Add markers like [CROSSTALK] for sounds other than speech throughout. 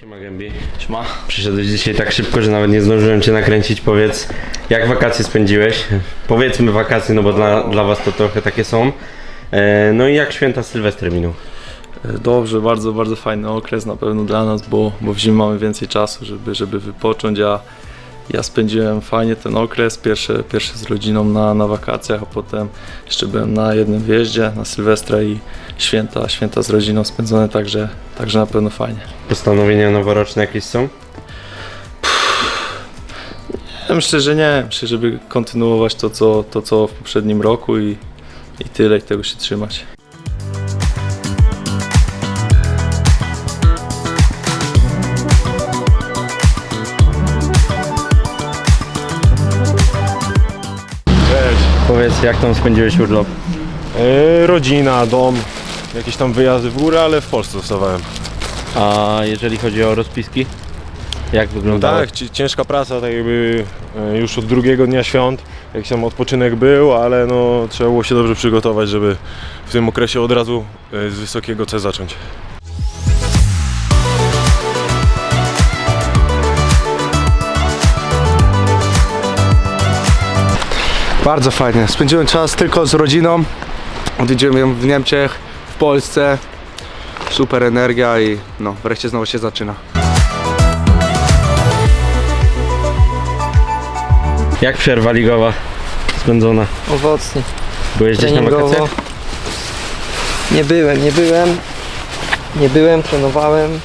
Siema Gębi. Szma. Przyszedłeś dzisiaj tak szybko, że nawet nie zdążyłem Cię nakręcić. Powiedz, jak wakacje spędziłeś? Powiedzmy wakacje, no bo dla, dla Was to trochę takie są. E, no i jak święta Sylwestry minął? Dobrze, bardzo, bardzo fajny okres na pewno dla nas, bo, bo w zimie mamy więcej czasu, żeby, żeby wypocząć. Ja, ja spędziłem fajnie ten okres, pierwszy, pierwszy z rodziną na, na wakacjach, a potem jeszcze byłem na jednym wjeździe, na Sylwestra i święta, święta z rodziną spędzone, także, także na pewno fajnie. Postanowienia noworoczne jakieś są? Ja myślę, że nie. Myślę, żeby kontynuować to, co, to, co w poprzednim roku i, i tyle, i tego się trzymać. Powiedz, jak tam spędziłeś urlop? E, rodzina, dom, jakieś tam wyjazdy w górę, ale w Polsce zostawałem. A jeżeli chodzi o rozpiski? Jak wyglądało? Tak, ci- ciężka praca, tak jakby e, już od drugiego dnia świąt, jakiś tam odpoczynek był, ale no trzeba było się dobrze przygotować, żeby w tym okresie od razu e, z wysokiego C zacząć. Bardzo fajnie. Spędziłem czas tylko z rodziną. Odwiedziłem ją w Niemczech, w Polsce. Super energia i no, wreszcie znowu się zaczyna. Jak przerwa ligowa spędzona? Owocnie, Byłeś gdzieś na treningowo. wakacjach? Nie byłem, nie byłem. Nie byłem, trenowałem.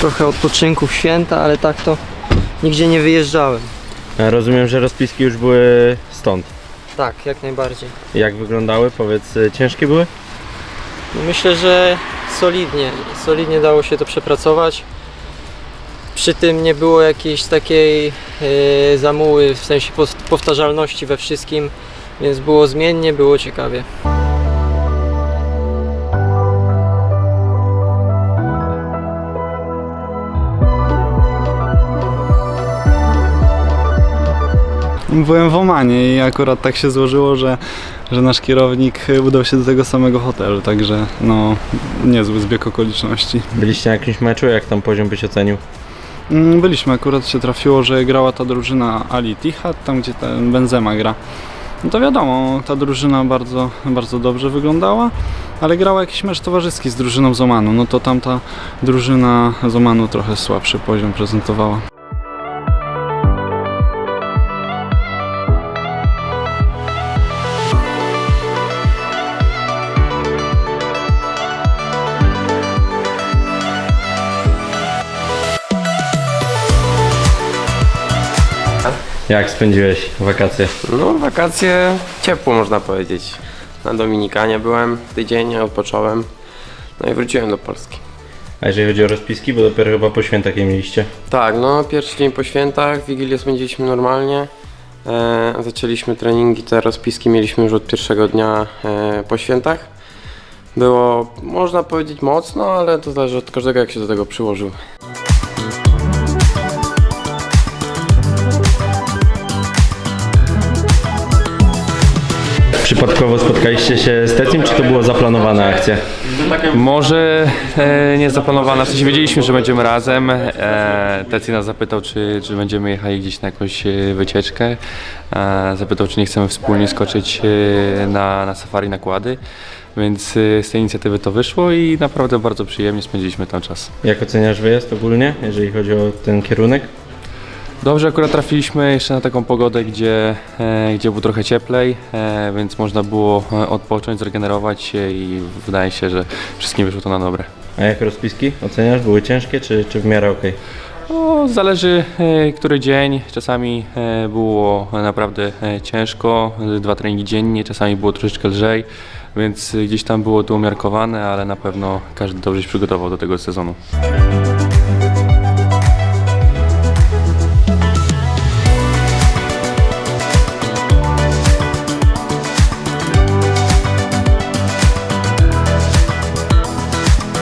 Trochę odpoczynku w święta, ale tak to nigdzie nie wyjeżdżałem. Ja rozumiem, że rozpiski już były stąd. Tak, jak najbardziej. Jak wyglądały? Powiedz, y, ciężkie były? No myślę, że solidnie, solidnie dało się to przepracować. Przy tym nie było jakiejś takiej e, zamuły, w sensie powtarzalności we wszystkim, więc było zmiennie, było ciekawie. Byłem w Omanie i akurat tak się złożyło, że, że nasz kierownik udał się do tego samego hotelu, także no niezły zbieg okoliczności. Byliście na jakimś meczu? Jak tam poziom byś ocenił? Mm, Byliśmy, akurat się trafiło, że grała ta drużyna Ali Tihad, tam gdzie ten Benzema gra. No to wiadomo, ta drużyna bardzo, bardzo dobrze wyglądała, ale grała jakiś mecz towarzyski z drużyną z Omanu, no to tamta drużyna z Omanu trochę słabszy poziom prezentowała. Jak spędziłeś wakacje? No, wakacje ciepło można powiedzieć. Na Dominikanie byłem tydzień, odpocząłem. No i wróciłem do Polski. A jeżeli chodzi o rozpiski, bo dopiero chyba po świętach je mieliście. Tak, no pierwszy dzień po świętach, Wigilię spędziliśmy normalnie. E, zaczęliśmy treningi, te rozpiski mieliśmy już od pierwszego dnia e, po świętach. Było, można powiedzieć, mocno, ale to zależy od każdego, jak się do tego przyłożył. Przypadkowo spotkaliście się z Tecim, czy to było zaplanowana akcja? Może e, nie zaplanowana, w sensie wiedzieliśmy, że będziemy razem. E, nas zapytał, czy, czy będziemy jechali gdzieś na jakąś e, wycieczkę. E, zapytał, czy nie chcemy wspólnie skoczyć e, na, na safari nakłady. Więc e, z tej inicjatywy to wyszło i naprawdę bardzo przyjemnie spędziliśmy tam czas. Jak oceniasz wyjazd ogólnie, jeżeli chodzi o ten kierunek? Dobrze, akurat trafiliśmy jeszcze na taką pogodę, gdzie, e, gdzie było trochę cieplej, e, więc można było e, odpocząć, zregenerować się i wydaje się, że wszystkim wyszło to na dobre. A jak rozpiski oceniasz? Były ciężkie, czy, czy w miarę okej? No, zależy e, który dzień. Czasami e, było naprawdę e, ciężko, e, dwa treningi dziennie, czasami było troszeczkę lżej, więc e, gdzieś tam było to umiarkowane, ale na pewno każdy dobrze się przygotował do tego sezonu.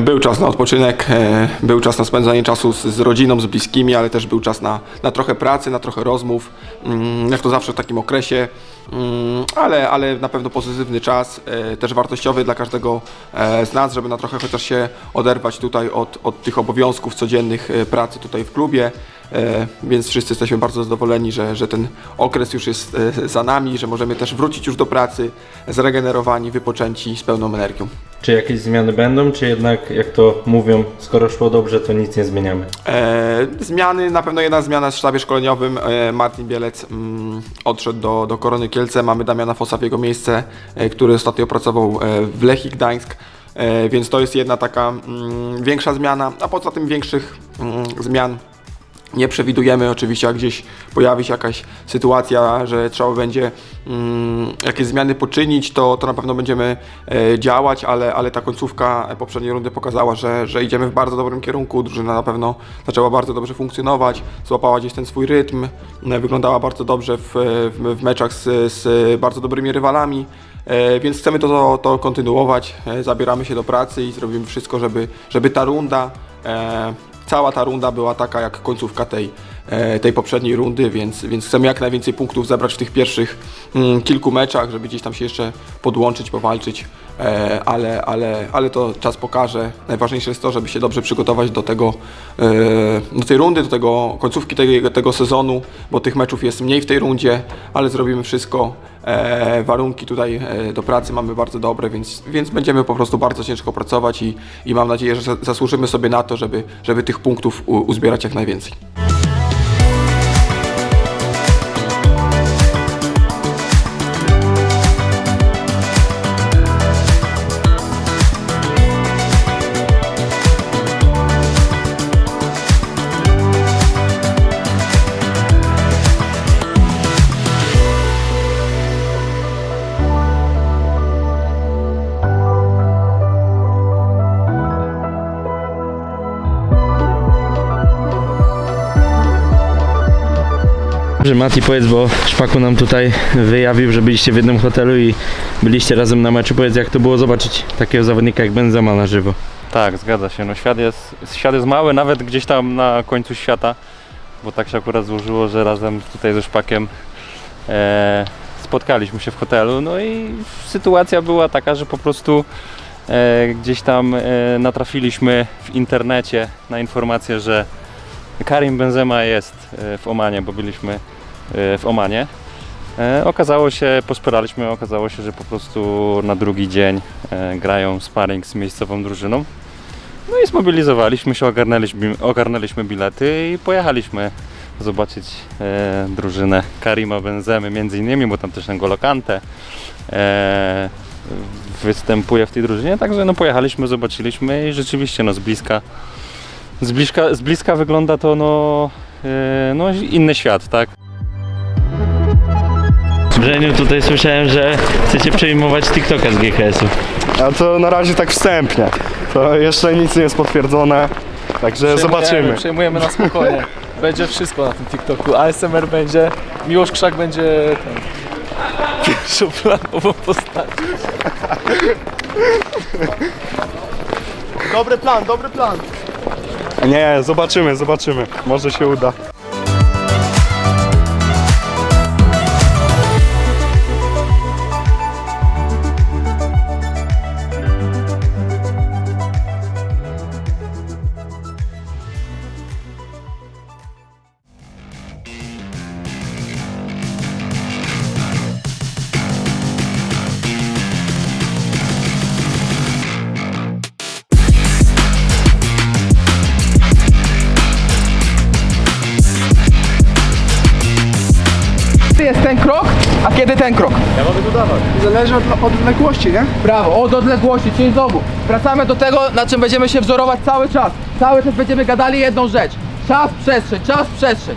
Był czas na odpoczynek, e, był czas na spędzanie czasu z, z rodziną, z bliskimi, ale też był czas na, na trochę pracy, na trochę rozmów, mm, jak to zawsze w takim okresie, mm, ale, ale na pewno pozytywny czas, e, też wartościowy dla każdego e, z nas, żeby na trochę chociaż się oderwać tutaj od, od tych obowiązków codziennych e, pracy tutaj w klubie. E, Więc wszyscy jesteśmy bardzo zadowoleni, że, że ten okres już jest e, za nami, że możemy też wrócić już do pracy zregenerowani, wypoczęci, z pełną energią. Czy jakieś zmiany będą, czy jednak, jak to mówią, skoro szło dobrze, to nic nie zmieniamy? E, zmiany, na pewno jedna zmiana w sztabie szkoleniowym. E, Martin Bielec mm, odszedł do, do Korony Kielce. Mamy Damiana Fosa w jego miejsce, e, który ostatnio pracował e, w Lechii Gdańsk. E, więc to jest jedna taka mm, większa zmiana, a poza tym większych mm, zmian nie przewidujemy. Oczywiście, jak gdzieś pojawi się jakaś sytuacja, że trzeba będzie mm, jakieś zmiany poczynić, to, to na pewno będziemy e, działać, ale, ale ta końcówka poprzedniej rundy pokazała, że, że idziemy w bardzo dobrym kierunku. Drużyna na pewno zaczęła bardzo dobrze funkcjonować, złapała gdzieś ten swój rytm, e, wyglądała bardzo dobrze w, w, w meczach z, z bardzo dobrymi rywalami. E, Więc chcemy to, to kontynuować, E, zabieramy się do pracy i zrobimy wszystko, żeby, żeby ta runda e, cała ta runda była taka jak końcówka tej, e, tej poprzedniej rundy, więc, więc chcemy jak najwięcej punktów zebrać w tych pierwszych mm, kilku meczach, żeby gdzieś tam się jeszcze podłączyć, powalczyć, ale, ale, ale to czas pokaże. Najważniejsze jest to, żeby się dobrze przygotować do tego, e, do tej rundy, do tego końcówki tego, tego sezonu, bo tych meczów jest mniej w tej rundzie, ale zrobimy wszystko. E, warunki tutaj e, do pracy mamy bardzo dobre, więc, więc będziemy po prostu bardzo ciężko pracować i, i mam nadzieję, że za- zasłużymy sobie na to, żeby, żeby tych punktów uzbierać jak najwięcej. Że Mati powiedz, bo Szpaku nam tutaj wyjawił, że byliście w jednym hotelu i byliście razem na meczu. Powiedz, jak to było zobaczyć takiego zawodnika jak Benzema na żywo. Tak, zgadza się. No świat jest, świat jest mały, nawet gdzieś tam na końcu świata, bo tak się akurat złożyło, że razem tutaj ze Szpakiem e, spotkaliśmy się w hotelu. No i sytuacja była taka, że po prostu e, gdzieś tam e, natrafiliśmy w internecie na informację, że Karim Benzema jest e, w Omanie, bo byliśmy w Omanie. E, okazało się, pospieraliśmy, okazało się, że po prostu na drugi dzień e, grają sparring z miejscową drużyną. No i zmobilizowaliśmy się, ogarnęliśmy, ogarnęliśmy bilety i pojechaliśmy zobaczyć e, drużynę Karima Benzemy między innymi, bo tam też N'Golo Kante e, występuje w tej drużynie, także no pojechaliśmy, zobaczyliśmy i rzeczywiście no z bliska z bliska, z bliska wygląda to no, e, no inny świat, tak? Brzeniu, tutaj słyszałem, że chcecie przejmować TikToka z GKS-u. A to na razie tak wstępnie. To jeszcze nic nie jest potwierdzone, także zobaczymy. Przejmujemy na spokojnie. [LAUGHS] Będzie wszystko na tym TikToku. ASMR będzie, Miłosz Krzak będzie ten, [LAUGHS] pierwszą planową postacią. Dobry plan, dobry plan. Nie, zobaczymy, zobaczymy. Może się uda. Ten krok, a kiedy ten krok? Ja mogę dodawać. Zależy od, od odległości, nie? Brawo, od odległości, czyli znowu wracamy do tego, na czym będziemy się wzorować cały czas. Cały czas będziemy gadali jedną rzecz. Czas, przestrzeń, czas, przestrzeń.